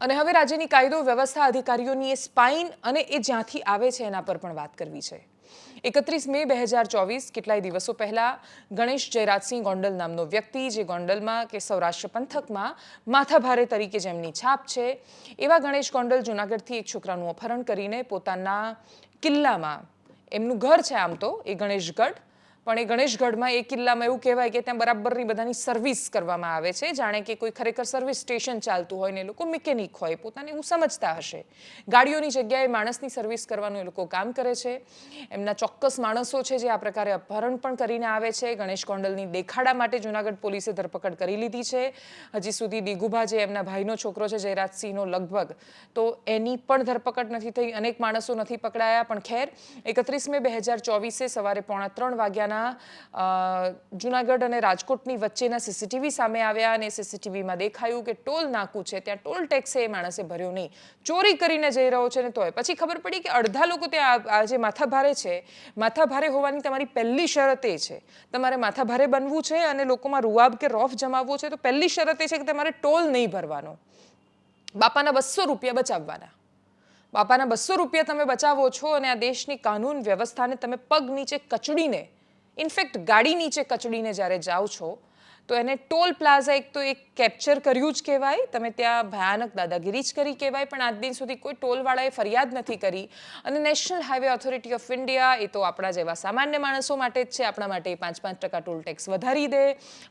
અને હવે રાજ્યની કાયદો વ્યવસ્થા અધિકારીઓની એ સ્પાઇન અને એ જ્યાંથી આવે છે એના પર પણ વાત કરવી છે. એકત્રીસ મે બે હજાર ચોવીસ, કેટલાય દિવસો પહેલા, ગણેશ જયરાજસિંહ ગોંડલ નામનો વ્યક્તિ જે ગોંડલમાં કે સૌરાષ્ટ્ર પંથકમાં માથાભારે તરીકે જેમની છાપ છે, એવા ગણેશ ગોંડલ જૂનાગઢથી એક છોકરાનું અપહરણ કરીને પોતાના કિલ્લામાં એમનું ઘર છે આમ તો, એ ગણેશગઢ પણ એ ગણેશગઢમાં એ કિલ્લામાં એવું કહેવાય કે ત્યાં બરાબરની બધાની સર્વિસ કરવામાં આવે છે. જાણે કે કોઈ ખરેખર સર્વિસ સ્ટેશન ચાલતું હોય ને એ લોકો મિકેનિક હોય, પોતાને એવું સમજતા હશે. ગાડીઓની જગ્યાએ માણસની સર્વિસ કરવાનું એ લોકો કામ કરે છે. એમના ચોક્કસ માણસો છે જે આ પ્રકારે અપહરણ પણ કરીને આવે છે. ગણેશ કોંડલની દેખાડા માટે જુનાગઢ પોલીસે ધરપકડ કરી લીધી છે. હજી સુધી દિગુભા જે એમના ભાઈનો છોકરો છે, જયરાજસિંહનો લગભગ, તો એની પણ ધરપકડ નથી થઈ. અનેક માણસો નથી પકડાયા, પણ ખેર, એકત્રીસ મે બે હજાર ચોવીસે સવારે પોણા ત્રણ વાગ્યાના અ, જુનાગઢ અને રાજકોટની વચ્ચેના સીસીટીવી સામે આવ્યા અને સીસીટીવીમાં દેખાયું કે ટોલ નાકું છે ત્યાં ટોલ ટેક્સ એ માણસે ભર્યો નહીં. ચોરી કરીને જઈ રહ્યો છે ને તોય. પછી ખબર પડી કે અડધા લોકો ત્યાં આજે માથા ભારે માથાભારે છે માથાભારે હોવાની તમારી પહેલી શરત એ છે. તમારે માથાભારે બનવું છે અને લોકોમાં રૂઆબ કે રોફ જમાવવો છે તો પહેલી શરત એ છે કે તમારે ટોલ નહીં ભરવાનો. બાપાના બસો રૂપિયા બચાવવાના. બાપાના બસો રૂપિયા તમે બચાવો છો અને આ દેશની કાનૂન વ્યવસ્થાને તમે પગ નીચે કચડીને ઇનફેક્ટ ગાડી નીચે કચડીને જ્યારે જાઓ છો તો એને ટોલ પ્લાઝા એક તો એક કેપ્ચર કર્યું જ કહેવાય. તમે ત્યાં ભયાનક દાદાગીરી જ કરી કહેવાય, પણ આજ દિન સુધી કોઈ ટોલવાળાએ ફરિયાદ નથી કરી. અને national highway authority of India એ તો આપણા જેવા સામાન્ય માણસો માટે જ છે. આપણા માટે પાંચ પાંચ ટકા ટોલ ટેક્સ વધારી દે.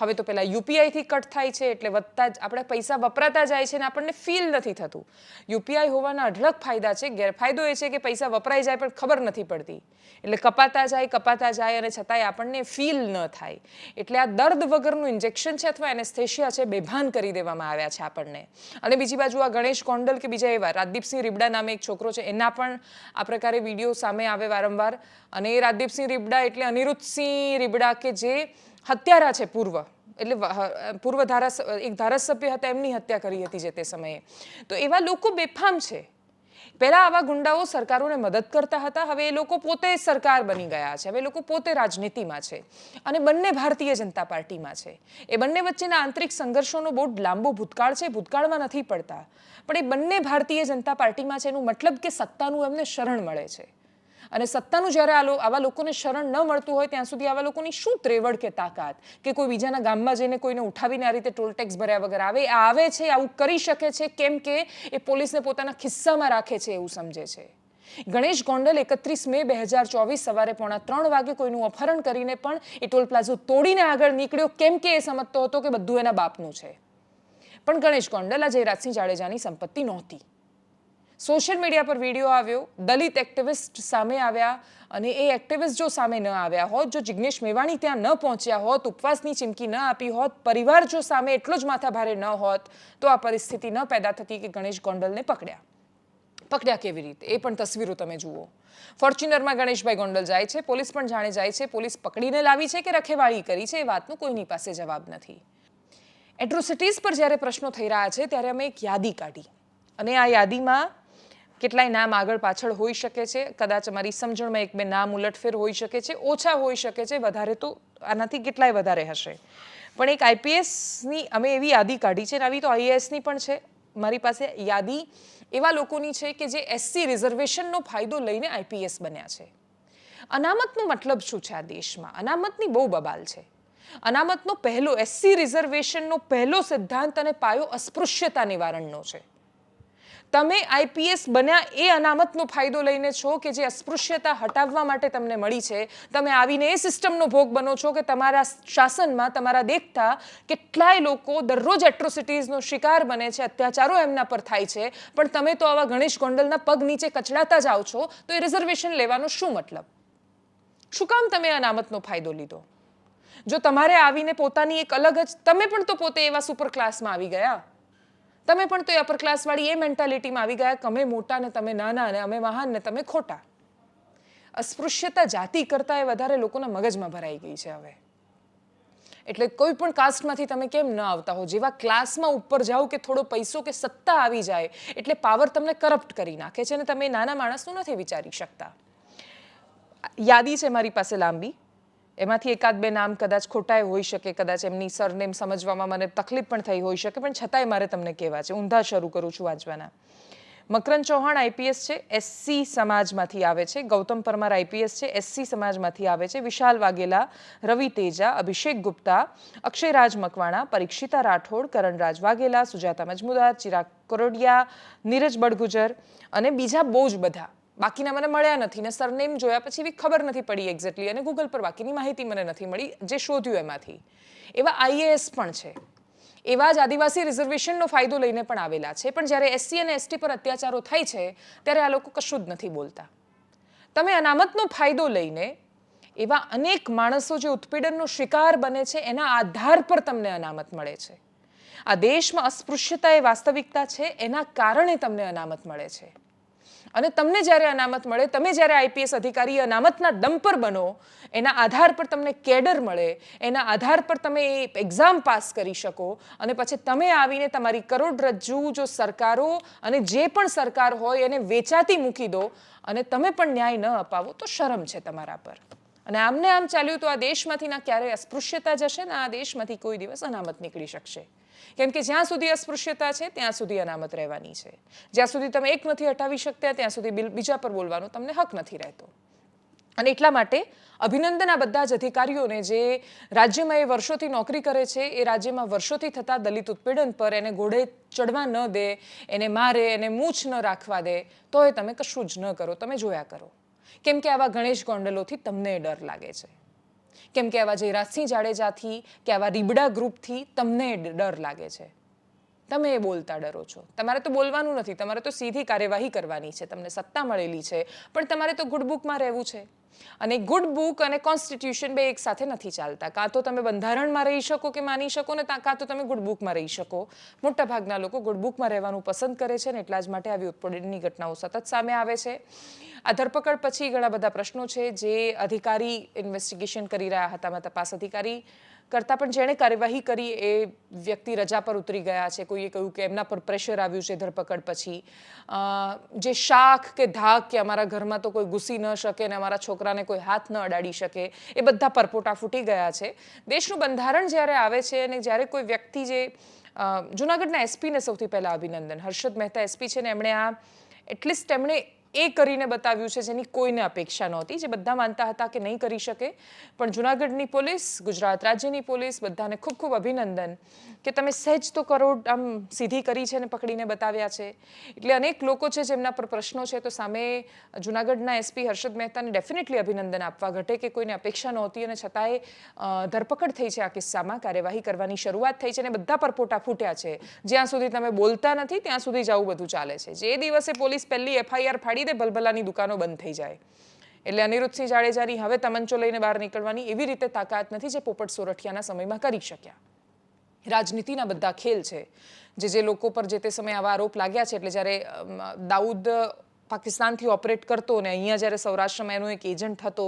હવે તો પહેલાં યુપીઆઈથી કટ થાય છે, એટલે વધતા જ આપણે પૈસા વપરાતા જાય છે ને આપણને ફીલ નથી થતું. યુપીઆઈ હોવાના અઢળક ફાયદા છે. ગેરફાયદો એ છે કે પૈસા વપરાઈ જાય પણ ખબર નથી પડતી. એટલે કપાતા જાય કપાતા જાય અને છતાંય આપણને ફીલ ન થાય. એટલે આ દર્દ વગરનું ઇન્જેક્શન છે અથવા એનેસ્થેશિયા છે, બેભાન કરી દેવામાં આવ્યા છે આપણને. અને બીજી બાજુ આ ગણેશ કોંડલ કે બીજા એવા, રાજદીપસિંહ રીબડા નામે એક છોકરો છે, એના પણ આ પ્રકારે વીડિયો સામે આવે વારંવાર. અને એ રાજદીપસિંહ રીબડા એટલે અનિરુદ્ધસિંહ રીબડા કે જે હત્યારા છે પૂર્વ. એટલે પૂર્વ ધારાસ, એક ધારાસભ્ય હતા, એમની હત્યા કરી હતી જે તે સમયે. તો એવા લોકો બેફામ છે. પહેલા આવા ગુંડાઓ સરકારોને મદદ કરતા હતા, હવે એ લોકો પોતે સરકાર બની ગયા છે, હવે લોકો પોતે રાજનીતિમાં છે અને બંને ભારતીય જનતા પાર્ટીમાં છે. એ બંને વચ્ચેના આંતરિક સંઘર્ષોનો બહુ લાંબો ભૂતકાળ છે, ભૂતકાળમાં નથી પડતા. પણ એ બંને ભારતીય જનતા પાર્ટીમાં છે, એનું મતલબ કે સત્તાનું એમને શરણ મળે છે. અને સત્તાનું જ્યારે આવા લોકોને શરણ ન મળતું હોય, ત્યાં સુધી આવા લોકોની શું ત્રેવડ કે તાકાત? કે કોઈ બીજાના ગામમાં જઈને કોઈને ઉઠાવીને આ રીતે ટોલ ટેક્સ ભર્યા વગર આવે? આવે છે, આવું કરી શકે છે? કેમ કે એ પોલીસને પોતાના ખિસ્સામાં રાખે છે એવું સમજે છે. ગણેશ ગોંડલ એકત્રીસ મે બે હજાર ચોવીસ સવારે પોણા ત્રણ વાગે કોઈનું અપહરણ કરીને પણ એ ટોલ પ્લાઝો તોડીને આગળ નીકળ્યો. કેમ કે એ સમજતો હતો કે બધું એના બાપનું છે. પણ ગણેશ ગોંડલ આ જયરાજસિંહ જાડેજાની સંપત્તિ નહોતી. સોશિયલ મીડિયા પર વીડિયો આવ્યો, દલિત એક્ટિવિસ્ટ સામે આવ્યા અને એ એક્ટિવિસ્ટ જો સામે ન આવ્યા હોત, જો જિગ્નેશ મેવાણી ત્યાં ન પહોંચ્યા હોત, ઉપવાસની ચીમકી ન આપી હોત, પરિવાર જો સામે એટલો જ માથાભારે ન હોત, તો આ પરિસ્થિતિ ન પેદા થતી કે ગણેશ ગોંડલને પકડ્યા. પકડ્યા કેવી રીતે? એ પણ તસવીરો તમે જુઓ. ફોર્ચ્યુનરમાં ગણેશભાઈ ગોંડલ જાય છે, પોલીસ પણ જાણે જાય છે, પોલીસ પકડીને લાવી છે કે રખેવાળી કરી છે, એ વાતનો કોઈની પાસે જવાબ નથી. એટ્રોસિટીઝ પર જ્યારે પ્રશ્નો થઈ રહ્યા છે, ત્યારે અમે એક યાદી કાઢી અને આ યાદીમાં કેટલાય નામ આગળ પાછળ હોઈ શકે છે. કદાચ અમારી સમજણમાં એક બે નામ ઉલટફેર હોઈ શકે છે. ઓછા હોઈ શકે છે. વધારે તો આનાથી કેટલાય વધારે હશે. પણ એક આઈપીએસની અમે એવી યાદી કાઢી છે અને આવી તો આઈએએસની પણ છે. મારી પાસે યાદી એવા લોકોની છે કે જે એસસી રિઝર્વેશનનો ફાયદો લઈને આઈપીએસ બન્યા છે. અનામતનો મતલબ શું છે આ દેશમાં? અનામતની બહુ બબાલ છે. અનામતનો પહેલો એસસી રિઝર્વેશનનો પહેલો સિદ્ધાંત અને પાયો અસ્પૃશ્યતા નિવારણનો છે. તમે આઈપીએસ બન્યા એ અનામતનો ફાયદો લઈને છો કે જે અસ્પૃશ્યતા હટાવવા માટે તમને મળી છે? તમે આવીને એ સિસ્ટમનો ભોગ બનો છો કે તમારા શાસનમાં તમારા દેખતા કેટલાય લોકો દરરોજ એટ્રોસિટીઝનો શિકાર બને છે, અત્યાચારો એમના પર થાય છે, પણ તમે તો આવા ગણેશ ગોંડલના પગ નીચે કચડાતા જાઓ છો, તો એ રિઝર્વેશન લેવાનો શું મતલબ? શું કામ તમે અનામતનો ફાયદો લીધો? જો તમારે આવીને પોતાની એક અલગ જ, તમે પણ તો પોતે એવા સુપર ક્લાસમાં આવી ગયા? તમે પણ તો એ અપર ક્લાસવાળી એ મેન્ટાલિટીમાં આવી ગયા કે અમે મોટા ને તમે નાના અને અમે મહાન ને તમે ખોટા. અસ્પૃશ્યતા જાતિ કરતાં એ વધારે લોકોના મગજમાં ભરાઈ ગઈ છે હવે. એટલે કોઈ પણ કાસ્ટમાંથી તમે કેમ ન આવતા હો? જેવા ક્લાસમાં ઉપર જાઓ કે થોડો પૈસો કે સત્તા આવી જાય, એટલે પાવર તમને કરપ્ટ કરી નાખે છે અને તમે નાના માણસનું નથી વિચારી શકતા. યાદી છે મારી પાસે લાંબી. એમાંથી એકાદ બે નામ કદાચ ખોટાએ હોઈ શકે, કદાચ એમની સરનેમ સમજવામાં મને તકલીફ પણ થઈ હોઈ શકે, પણ છતાંય મારે તમને કહેવા છે. ઊંધા શરૂ કરું છું વાંચવાના. મકરન ચૌહાણ આઈપીએસ છે, એસસી સમાજમાંથી આવે છે. ગૌતમ પરમાર આઈપીએસ છે, એસસી સમાજમાંથી આવે છે. વિશાલ વાઘેલા, રવિ તેજા, અભિષેક ગુપ્તા અક્ષયરાજ મકવાણા પરીક્ષિતા રાઠોડ કરણરાજ વાઘેલા, સુજાતા મજમુદાર, ચિરાગ કોરડિયા, નીરજ બડગુજર અને બીજા બહુ જ બધા બાકીના મને મળ્યા નથી ને સરનેમ જોયા પછી એવી ખબર નથી પડી એક્ઝેક્ટલી અને ગૂગલ પર બાકીની માહિતી મને નથી મળી, જે શોધ્યું એમાંથી. એવા આઈએએસ પણ છે. એવા જ આદિવાસી રિઝર્વેશનનો ફાયદો લઈને પણ આવેલા છે. પણ જ્યારે એસસી અને એસટી પર અત્યાચારો થાય છે, ત્યારે આ લોકો કશું જ નથી બોલતા. તમે અનામતનો ફાયદો લઈને એવા અનેક માણસો જે ઉત્પીડનનો શિકાર બને છે, એના આધાર પર તમને અનામત મળે છે. આ દેશમાં અસ્પૃશ્યતા એ વાસ્તવિકતા છે, એના કારણે તમને અનામત મળે છે. અને તમને જ્યારે અનામત મળે, તમે જ્યારે આઈપીએસ અધિકારી અનામતના દમ પર બનો, એના આધાર પર તમને કેડર મળે, એના આધાર પર તમે એ એક્ઝામ પાસ કરી શકો અને પછી તમે આવીને તમારી કરોડરજ્જુ જો સરકારો અને જે પણ સરકાર હોય એને વેચાતી મૂકી દો અને તમે પણ ન્યાય ન અપાવો, તો શરમ છે તમારા પર. અને આમને આમ ચાલ્યું તો આ દેશમાંથી ના ક્યારેય અસ્પૃશ્યતા જશે ને આ દેશમાંથી કોઈ દિવસ અનામત નીકળી શકશે. કેમ કે જ્યાં સુધી અસ્પૃશ્યતા છે, ત્યાં સુધી અનામત રહેવાની છે. જ્યાં સુધી તમે એક નથી હટાવી શકતા, ત્યાં સુધી બીજા પર બોલવાનો તમને હક નથી રહેતો. અને એટલા માટે અભિનંદન આ બધા જ અધિકારીઓને જે રાજ્યમાં એ વર્ષોથી નોકરી કરે છે, એ રાજ્યમાં વર્ષોથી થતા દલિત ઉત્પીડન પર એને ઘોડે ચડવા ન દે, એને મારે, એને મૂછ ન રાખવા દે તો એ તમે કશું જ ન કરો, તમે જોયા કરો. કેમ કે આવા ગણેશ ગોંડલોથી તમને ડર લાગે છે. કેમ કે આવા જયરાજસિંહ જાડેજાથી કે આવા રીબડા ગ્રુપથી તમને ડર લાગે છે? તમે એ બોલતા ડરો છો. તમારે તો બોલવાનું નથી, તમારે તો સીધી કાર્યવાહી કરવાની છે, તમને સત્તા મળેલી છે, પણ તમારે તો ગુડ બુકમાં રહેવું છે. અને ગુડ બુક અને કોન્સ્ટિટ્યુશન બે એક સાથે નથી ચાલતા. કાં તો તમે બંધારણમાં રહી શકો કે માની શકો ને કાં તો તમે ગુડ બુકમાં રહી શકો. મોટા ભાગના લોકો ગુડ બુકમાં રહેવાનું પસંદ કરે છે ને એટલા જ માટે આવી ઉત્પીડનની ઘટનાઓ સતત સામે આવે છે. આ ધરપકડ પછી ઘણા બધા પ્રશ્નો છે જે અધિકારી ઇન્વેસ્ટિગેશન કરી રહ્યા હતા તપાસ અધિકારી કરતાં પણ જેણે કાર્યવાહી કરી એ વ્યક્તિ રજા પર ઉતરી ગયા છે. કોઈએ કહ્યું કે એમના પર પ્રેશર આવ્યું છે ધરપકડ પછી. જે શાખ કે ધાક કે અમારા ઘરમાં તો કોઈ ઘૂસી ન શકે ને અમારા છોકરાને કોઈ હાથ ન અડાડી શકે, એ બધા પરપોટા ફૂટી ગયા છે. દેશનું બંધારણ જ્યારે આવે છે અને જ્યારે કોઈ વ્યક્તિ જે જુનાગઢના એસપીને સૌથી પહેલાં અભિનંદન. હર્ષદ મહેતા એસપી છે ને એમણે આ, એટલીસ્ટ એમણે એ કરીને બતાવ્યું છે જેની કોઈને અપેક્ષા નહોતી, જે બધા માનતા હતા કે નહીં કરી શકે. પણ જુનાગઢની પોલીસ, ગુજરાત રાજ્યની પોલીસ બધાને ખૂબ ખૂબ અભિનંદન કે તમે સહેજ તો કરોડ આમ સીધી કરી છે ને પકડીને બતાવ્યા છે. એટલે અનેક લોકો છે જેમના પર પ્રશ્નો છે, તો સામે જુનાગઢના એસપી હર્ષદ મહેતાને ડેફિનેટલી અભિનંદન આપવા ઘટે કે કોઈને અપેક્ષા નહોતી અને છતાંય ધરપકડ થઈ છે આ કિસ્સામાં, કાર્યવાહી કરવાની શરૂઆત થઈ છે અને બધા પરપોટા ફૂટ્યા છે. જ્યાં સુધી તમે બોલતા નથી, ત્યાં સુધી જ બધું ચાલે છે. જે દિવસે પોલીસ પહેલી એફઆઈઆર ફાડી દે ભલભલાની દુકાનો બંધ થઈ જાય. એટલે અનિરુદ્ધસિંહ જાડેજાની હવે તમંચો લઈને બહાર નીકળવાની એવી રીતે તાકાત નથી જે પોપટ સોરઠિયાના સમયમાં કરી શક્યા. રાજનીતિના બધા ખેલ છે, જે જે લોકો પર જે તે સમયે આવા આરોપ લાગ્યા છે, એટલે જ્યારે દાઉદ પાકિસ્તાનથી ઓપરેટ કરતો ને અહીંયા જ્યારે સૌરાષ્ટ્રમાં એનો એક એજન્ટ હતો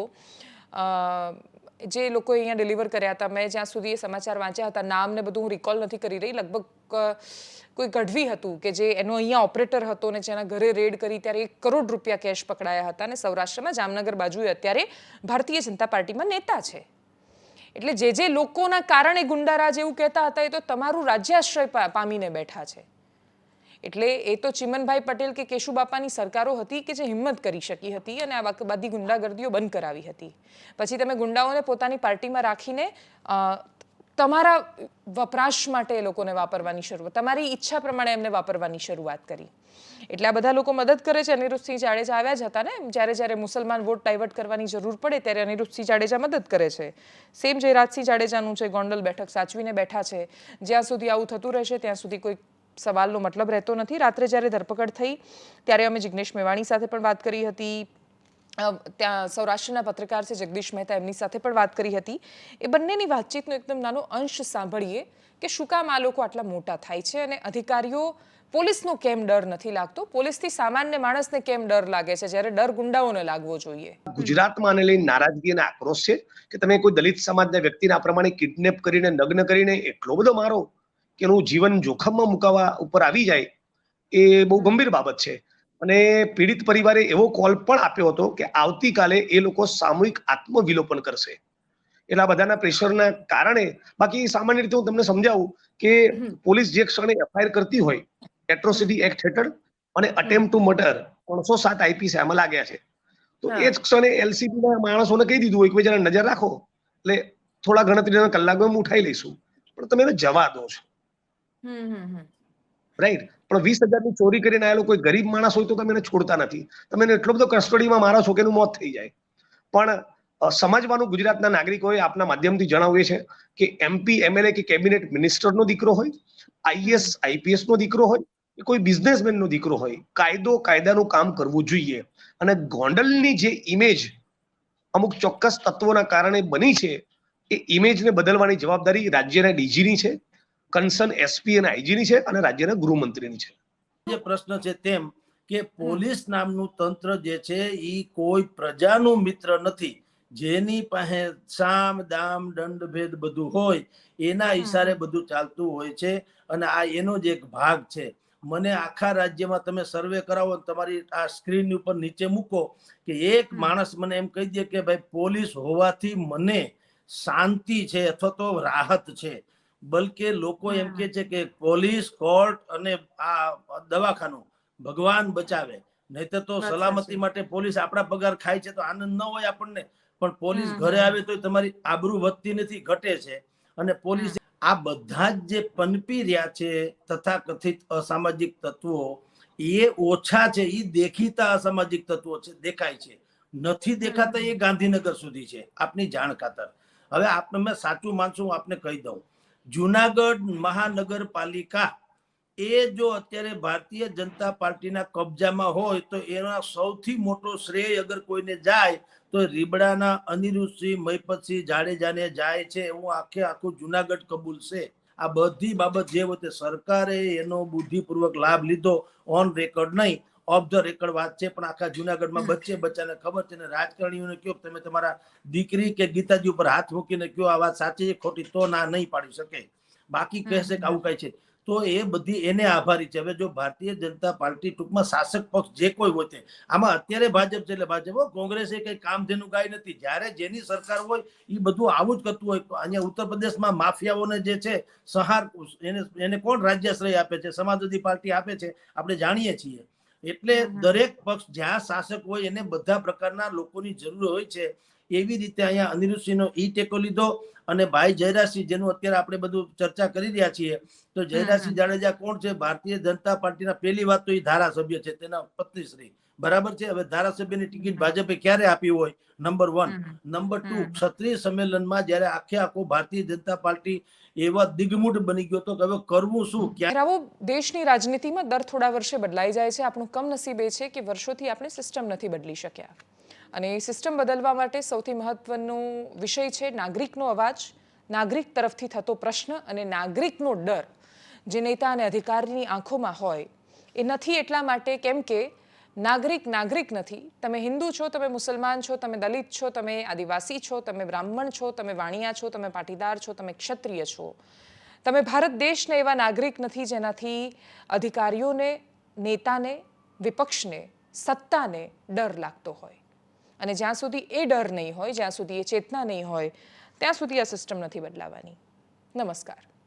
જે લોકોએ અહીંયા ડિલિવર કર્યા હતા, મેં જ્યાં સુધી એ સમાચાર વાંચ્યા હતા, નામ ને બધું હું રિકોલ નથી કરી રહી. લગભગ કોઈ ગઢવી હતું કે જે એનો અહીંયા ઓપરેટર હતો ને જેના ઘરે રેડ કરી ત્યારે એક કરોડ રૂપિયા કેશ પકડાયા હતા અને સૌરાષ્ટ્રમાં જામનગર બાજુએ અત્યારે ભારતીય જનતા પાર્ટીમાં નેતા છે. એટલે જે જે લોકોના કારણે ગુંડારાજ એવું કહેતા હતા એ તો તમારું રાજ્યાશ્રય પામીને બેઠા છે. એટલે એ તો ચિમનભાઈ પટેલ કે કેશુબાપાની સરકારો હતી કે જે હિંમત કરી શકી હતી અને આ બધી ગુંડાગર્દીઓ બંધ કરાવી હતી. પછી તમે ગુંડાઓને પોતાની પાર્ટીમાં રાખીને તમારા વપરાશ માટે એ લોકોને વાપરવાની શરૂઆત, તમારી ઈચ્છા પ્રમાણે એમને વાપરવાની શરૂઆત કરી. એટલે આ બધા લોકો મદદ કરે છે. અનિરુદ્ધસિંહ જાડેજા આવ્યા જ હતા ને, જ્યારે જ્યારે મુસલમાન વોટ ડાયવર્ટ કરવાની જરૂર પડે, ત્યારે અનિરુદ્ધસિંહ જાડેજા મદદ કરે છે. સેમ જયરાજસિંહ જાડેજાનું છે ગોંડલ બેઠક સાચવીને બેઠા છે, જ્યાં સુધી આવું થતું રહેશે, ત્યાં સુધી કોઈ સવાલનો મતલબ રહેતો નથી. રાત્રે જ્યારે ધરપકડ થઈ, ત્યારે અમે જિગ્નેશ મેવાણી સાથે પણ વાત કરી હતી. ત્યાં સૌરાષ્ટ્રના પત્રકાર છે જગદીશ મહેતા, એમની સાથે પણ વાત કરી હતી. એ બંનેની વાતચીતનો એકદમ નાનો અંશ સાંભળીએ કે શું કામ આ લોકો આટલા મોટા થાય છે અને અધિકારીઓ પોલીસનો કેમ ડર નથી લાગતો? પોલીસથી સામાન્ય માણસને કેમ ડર લાગે છે જ્યારે ડર ગુંડાઓને લાગવો જોઈએ? ગુજરાતમાં લઈને નારાજગી અને આક્રોશ છે કે તમે કોઈ દલિત સમાજના વ્યક્તિને આ પ્રમાણે કિડનેપ કરીને, નગ્ન કરીને એટલો બધો મારો કે એનું જીવન જોખમમાં મુકાવા ઉપર આવી જાય એ બહુ ગંભીર બાબત છે. અને પીડિત પરિવારે એવો કોલ પણ આપ્યો હતો કે આવતીકાલે એ લોકો સામૂહિક આત્મવિલોપન કરશે. એટલે આ બધાના પ્રેશરના કારણે બાકી સામાન્ય રીતે હું તમને સમજાવું કે પોલીસ જે ક્ષણે એફઆઈઆર કરતી હોય એટ્રોસિટી એક્ટ હેઠળ અને અટેમ્પ ટુ મર્ડર ત્રણસો સાત આઈપીસી આમાં લાગ્યા છે. તો એ જ ક્ષણે એલસીબી ના માણસોને કહી દીધું હોય કે જરા નજર રાખો એટલે થોડા ગણતરીના કલાકમાં હું ઉઠાઈ લઈશું. પણ તમે એને જવા દો છો. રાઈટ પણ વીસ હજારની ચોરી કરીને આવેલો કોઈ ગરીબ માણસ હોય તો તમે એને છોડતા નથી. તમે એને એટલો બધો કસ્ટડીમાં મારા કે મોત થઈ જાય. પણ સમાજવાનું ગુજરાતના નાગરિકોએ આપના માધ્યમથી જણાવ્યું છે કે એમપી એમએલએ કે કેબિનેટ મિનિસ્ટરનો દીકરો હોય આઈએસ આઈપીએસ નો દીકરો હોય, કે કોઈ બિઝનેસમેનનો દીકરો હોય, કાયદો, કાયદાનું કામ કરવું જોઈએ. અને ગોંડલની જે ઇમેજ અમુક ચોક્કસ તત્વોના કારણે બની છે, એ ઇમેજને બદલવાની જવાબદારી રાજ્યના ડીજીની છે. કન્સર્ન એસપી અને આઈજીની છે અને રાજ્યના ગૃહમંત્રીની છે. જે પ્રશ્ન છે તેમ કે પોલીસ નામનું તંત્ર જે છે એ કોઈ પ્રજાનું મિત્ર નથી. જેની પાસે સામ દામ દંડ ભેદ બધું હોય એના ઈશારે બધું ચાલતું હોય છે અને આ એનો જ એક ભાગ છે. મને આખા રાજ્યમાં તમે સર્વે કરાવો ને તમારી આ સ્ક્રીન ઉપર નીચે મૂકો કે એક માણસ મને એમ કહી દે કે ભાઈ પોલીસ હોવાથી મને શાંતિ છે અથવા તો રાહત છે. બલકે લોકો એમ કે છે કે પોલીસ કોર્ટ અને આ દવાખાનું ભગવાન બચાવે. નહીતર તો સલામતી માટે પોલીસ આપણા પગાર ખાય છે તો આનંદ ન હોય આપણને. પણ પોલીસ ઘરે આવે તો તમારી આબરૂ વધતી નથી ઘટે છે. અને પોલીસ આ બધા જ જે પનપી રહ્યા છે તથા કથિત અસામાજિક તત્વો એ ઓછા છે એ દેખીતા અસામાજિક તત્વો છે દેખાય છે. નથી દેખાતા એ ગાંધીનગર સુધી છે આપની જાણ ખાતર. હવે આપને મેં સાચું માનશું હું આપને કહી દઉં. જુનાગઢ મહાનગરપાલિકા એ જો અત્યારે ભારતીય જનતા પાર્ટીના કબજામાં હોય તો એનો સૌથી મોટો શ્રેય અગર કોઈને જાય તો રીબડાના અનિરુદ્ધસિંહ મહિપતસિંહ જાડેજાને જાય છે. એવું આખે આખું જુનાગઢ કબૂલ છે આ બધી બાબત જે વખતે સરકારે એનો બુદ્ધિપૂર્વક લાભ લીધો ઓન રેકોર્ડ નહીં. ઓફ ધ રેકોર્ડ વાત છે પણ આખા જુનાગઢમાં બચ્ચે બચ્ચાને ખબર છે ને રાજકારણીઓને કયો તમે તમારા દીકરી કે ગીતાજી ઉપર હાથ મૂકીને કયો આ વાત સાચી છે ખોટી તો ના નહીં પાડી શકે. બાકી કહેશે કે આવું કઈ છે. તો એ બધી એને આભારી છે. હવે જો ભારતીય જનતા પાર્ટી ટૂંકમાં શાસક પક્ષ જે કોઈ હોય તે આમાં અત્યારે ભાજપ છે એટલે ભાજપ કોંગ્રેસે કઈ કામધેનું ગાય નથી. જ્યારે જેની સરકાર હોય એ બધું આવું જ કરતું હોય. અહીંયા ઉત્તર પ્રદેશમાં માફિયાઓને જે છે સહાર એને એને કોણ રાજ્યાશ્રય આપે છે? સમાજવાદી પાર્ટી આપે છે? આપણે જાણીએ છીએ. એટલે. દરેક પક્ષ જ્યાં શાસક હોય એને બધા પ્રકારના લોકોની જરૂર હોય છે એવી રીતે અહીંયા અનિરુદ્ધસિંહનો ઈ ટેકો લીધો અને ભાઈ જયરાજસિંહ જેનું અત્યારે આપણે બધું ચર્ચા કરી રહ્યા છીએ તો જયરાજસિંહ જાડેજા કોણ છે? ભારતીય જનતા પાર્ટીના પહેલી વાત તો એ ધારાસભ્ય છે તેના પત્નીશ્રી બરાબર છે? હવે ધારાસભ્યની ટિકિટ ભાજપે ક્યારે આપી હોય? Number one. નંબર ટુ ક્ષત્રિય સંમેલનમાં જયારે આખે આખો ભારતીય જનતા પાર્ટી એવા દિગ્મૂઢ બની ગયો તો કે હવે કરવું શું? ક્યારે દેશની રાજનીતિમાં દર થોડા વર્ષે બદલાઈ જાય છે. આપણું કમનસીબ એ છે કે વર્ષોથી આપણે સિસ્ટમ નથી બદલી શક્યા. અને એ સિસ્ટમ બદલવા માટે સૌથી મહત્વનો વિષય છે નાગરિકનો અવાજ નાગરિક તરફથી થતો પ્રશ્ન અને નાગરિકનો ડર. જે નેતા અને અધિકારીની આંખોમાં હોય એ નથી એટલા માટે કેમ કે નાગરિક નાગરિક નથી. તમે હિન્દુ છો, તમે મુસલમાન છો, તમે દલિત છો, તમે આદિવાસી છો, તમે બ્રાહ્મણ છો, તમે વાણિયા છો, તમે પાટીદાર છો, તમે ક્ષત્રિય છો. તમે ભારત દેશને એવા નાગરિક નથી જેનાથી અધિકારીઓને, નેતાને, વિપક્ષને, સત્તાને ડર લાગતો હોય. અને જ્યાં સુધી એ ડર નહીં હોય, જ્યાં સુધી એ ચેતના નહીં હોય, ત્યાં સુધી આ સિસ્ટમ નથી બદલાવાની. નમસ્કાર.